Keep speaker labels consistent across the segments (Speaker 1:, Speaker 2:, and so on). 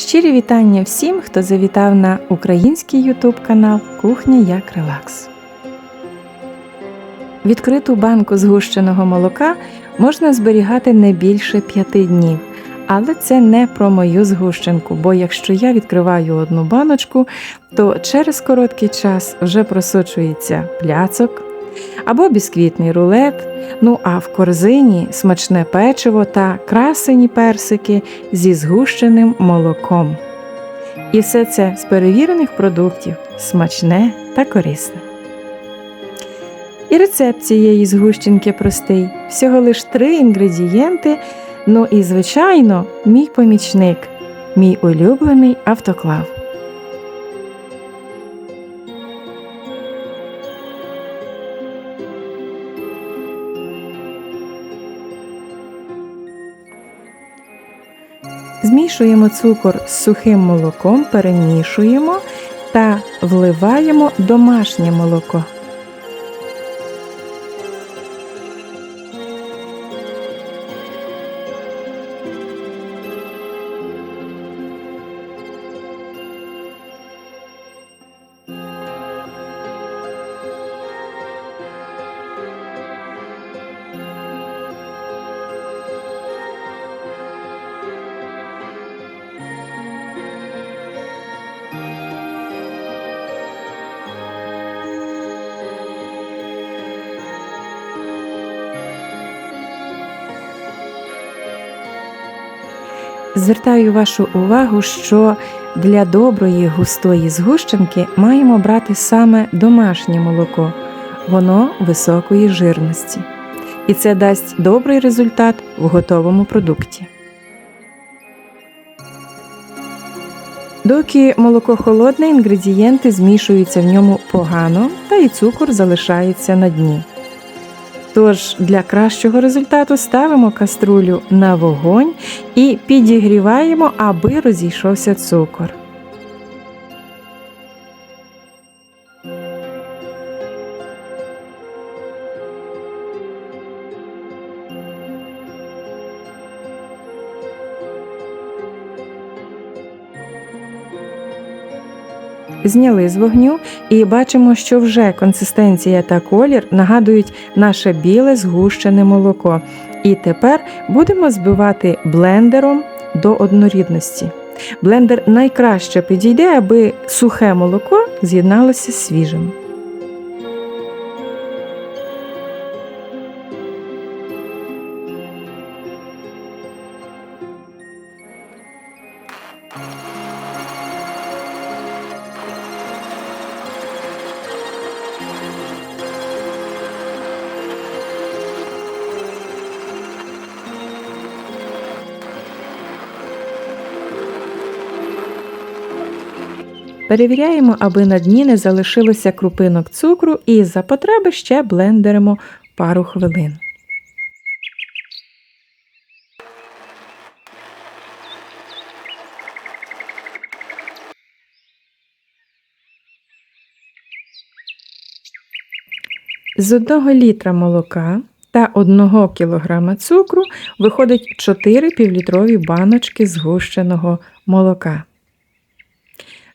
Speaker 1: Щирі вітання всім, хто завітав на український ютуб канал Кухня як релакс. Відкриту банку згущеного молока можна зберігати не більше п'яти днів. Але це не про мою згущенку, бо якщо я відкриваю одну баночку, то через короткий час вже просочується пляцок або бісквітний рулет, ну а в корзині смачне печиво та красені персики зі згущеним молоком. І все це з перевірених продуктів смачне та корисне. І рецепт цієї згущенки простий, всього лиш три інгредієнти. Ну і, звичайно, мій помічник, мій улюблений автоклав. Змішуємо цукор з сухим молоком, перемішуємо та вливаємо домашнє молоко. Звертаю вашу увагу, що для доброї густої згущенки маємо брати саме домашнє молоко, воно високої жирності. І це дасть добрий результат в готовому продукті. Доки молоко холодне, інгредієнти змішуються в ньому погано, та і цукор залишається на дні. Тож для кращого результату ставимо каструлю на вогонь і підігріваємо, аби розійшовся цукор. Зняли з вогню і бачимо, що вже консистенція та колір нагадують наше біле згущене молоко. І тепер будемо збивати блендером до однорідності. Блендер найкраще підійде, аби сухе молоко з'єдналося з свіжим. Перевіряємо, аби на дні не залишилося крупинок цукру і за потреби ще блендеримо пару хвилин. З 1 літра молока та 1 кг цукру виходить 4 півлітрові баночки згущеного молока.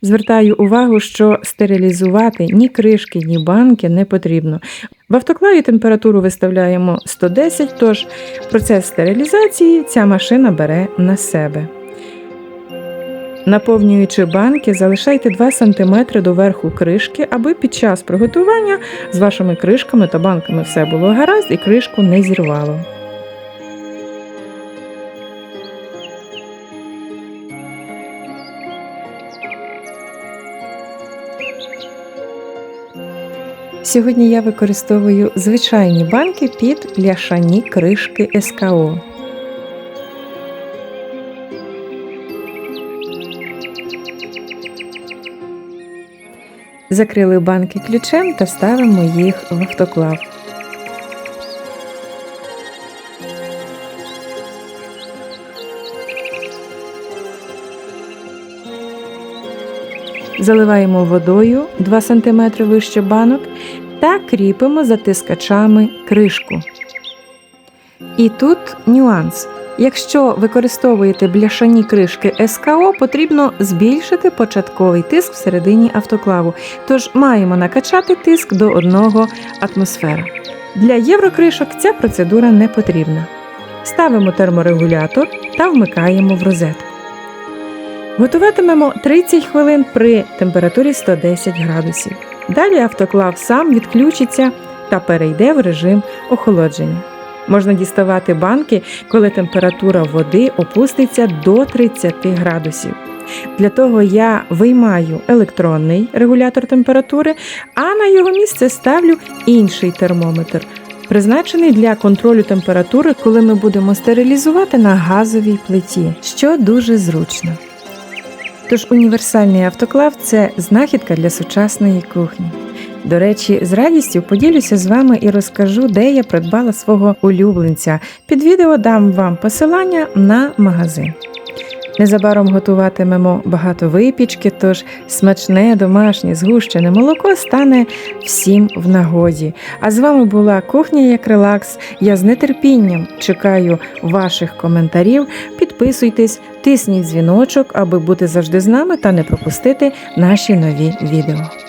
Speaker 1: Звертаю увагу, що стерилізувати ні кришки, ні банки не потрібно. В автоклаві температуру виставляємо 110, тож процес стерилізації ця машина бере на себе. Наповнюючи банки, залишайте 2 см до верху кришки, аби під час приготування з вашими кришками та банками все було гаразд і кришку не зірвало. Сьогодні я використовую звичайні банки під пляшані кришки СКО. Закрили банки ключем та ставимо їх в автоклав. Заливаємо водою 2 см вище банок та кріпимо затискачами кришку. І тут нюанс. Якщо використовуєте бляшані кришки СКО, потрібно збільшити початковий тиск всередині автоклаву, тож маємо накачати тиск до 1 атмосфера. Для єврокришок ця процедура не потрібна. Ставимо терморегулятор та вмикаємо в розетку. Готуватимемо 30 хвилин при температурі 110 градусів. Далі автоклав сам відключиться та перейде в режим охолодження. Можна діставати банки, коли температура води опуститься до 30 градусів. Для того я виймаю електронний регулятор температури, а на його місце ставлю інший термометр, призначений для контролю температури, коли ми будемо стерилізувати на газовій плиті, що дуже зручно. Тож універсальний автоклав це знахідка для сучасної кухні. До речі, з радістю поділюся з вами і розкажу, де я придбала свого улюбленця. Під відео дам вам посилання на магазин. Незабаром готуватимемо багато випічки, тож смачне домашнє згущене молоко стане всім в нагоді. А з вами була кухня як релакс. Я з нетерпінням чекаю ваших коментарів. Підписуйтесь, тисніть дзвіночок, аби бути завжди з нами та не пропустити наші нові відео.